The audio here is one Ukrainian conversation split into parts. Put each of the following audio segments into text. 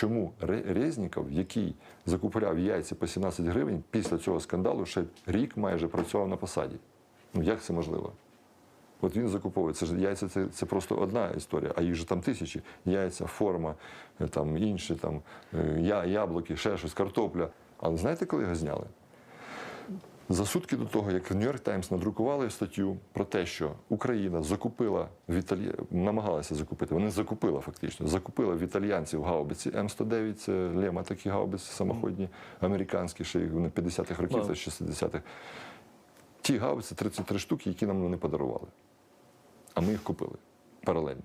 чому Резніков, який закупляв яйця по 17 гривень, після цього скандалу ще рік майже працював на посаді. Ну як це можливо? От він закуповує. Це ж яйця це, це просто одна історія, а їх же там тисячі. Яйця, форма, е, там інші, там, е, я, яблуки, ще щось, картопля. Але знаєте, коли його зняли? За сутки до того, як Нью-Йорк Таймс надрукували статтю про те, що Україна закупила в Італі... намагалася закупити, вони закупила фактично, закупила в італіянців гаубиці М109, це лема такі гаубиці самоходні, американські, ще вони 50-х років, це 60-х. Ті гаубиці 33 штуки, які нам не подарували. А ми їх купили паралельно.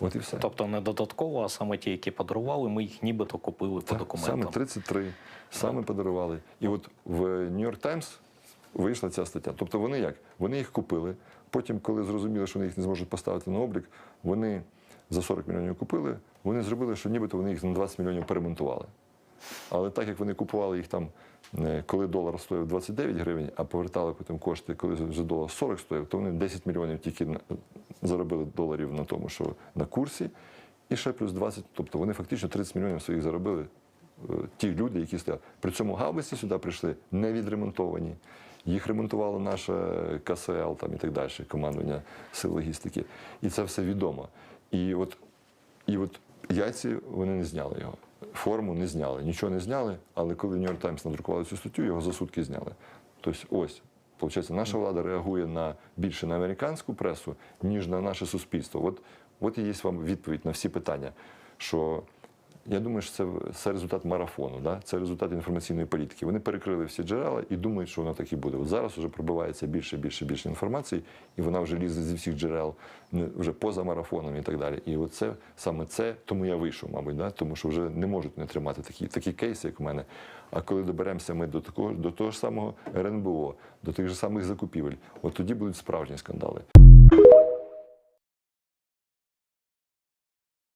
От і все. Тобто не додатково, а саме ті, які подарували, ми їх нібито купили по Так, документам. Саме 33, саме подарували. І от в Нью-Йорк Таймс вийшла ця стаття. Тобто вони як? Вони їх купили. Потім, коли зрозуміли, що вони їх не зможуть поставити на облік, вони за 40 мільйонів купили, вони зробили, що нібито вони їх на 20 мільйонів перемонтували. Але так як вони купували їх там, е, коли долар стоїв 29 гривень, а повертали потім кошти, коли вже долар 40 стоїв, то вони 10 мільйонів тільки заробили доларів на тому, що на курсі, і ще плюс 20, тобто вони фактично 30 мільйонів своїх заробили. е, Ті люди, які стояли. При цьому гаубиці сюди прийшли не відремонтовані. Їх ремонтувала наша КСЛ там, і так далі, командування сил логістики. І це все відомо. І от і от яйці вони не зняли його. Форму не зняли, нічого не зняли, але коли Нью-Йорк Таймс надрукували цю статтю, його за сутки зняли. Тобто, ось, виходить, наша влада реагує на більше на американську пресу, ніж на наше суспільство. От, от і є вам відповідь на всі питання. Що я думаю, що це, це результат марафону, да? це результат інформаційної політики. Вони перекрили всі джерела і думають, що воно так і буде. От зараз вже пробивається більше, більше, більше інформації, і вона вже лізе зі всіх джерел, вже поза марафоном і так далі. І от це саме це, тому я вийшов, мабуть, да? тому що вже не можуть не тримати такі, такі кейси, як у мене. А коли доберемося ми до такого, до того ж самого РНБО, до тих же самих закупівель, от тоді будуть справжні скандали.